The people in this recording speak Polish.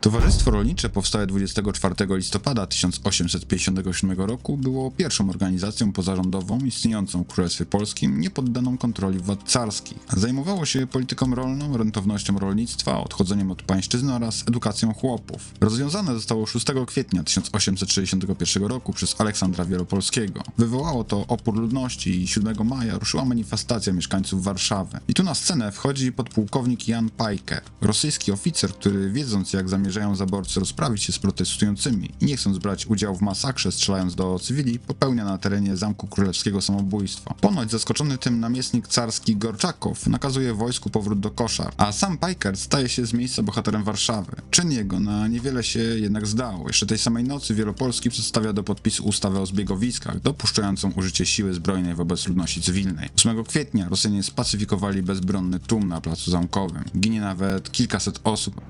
Towarzystwo Rolnicze powstałe 24 listopada 1858 roku było pierwszą organizacją pozarządową istniejącą w Królestwie Polskim niepoddaną kontroli władz carskich. Zajmowało się polityką rolną, rentownością rolnictwa, odchodzeniem od pańszczyzny oraz edukacją chłopów. Rozwiązane zostało 6 kwietnia 1861 roku przez Aleksandra Wielopolskiego. Wywołało to opór ludności i 7 maja ruszyła manifestacja mieszkańców Warszawy. I tu na scenę wchodzi podpułkownik Jan Pajker, rosyjski oficer, który wiedząc jak zamierzają zaborcy rozprawić się z protestującymi i nie chcąc brać udziału w masakrze strzelając do cywili, popełnia na terenie Zamku Królewskiego samobójstwo. Ponoć zaskoczony tym namiestnik carski Gorczakow nakazuje wojsku powrót do koszar, a sam Pajker staje się z miejsca bohaterem Warszawy. Czyn jego na niewiele się jednak zdał. Jeszcze tej samej nocy Wielopolski przedstawia do podpisu ustawę o zbiegowiskach, dopuszczającą użycie siły zbrojnej wobec ludności cywilnej. 8 kwietnia Rosjanie spacyfikowali bezbronny tłum na placu zamkowym. Ginie nawet kilkaset osób.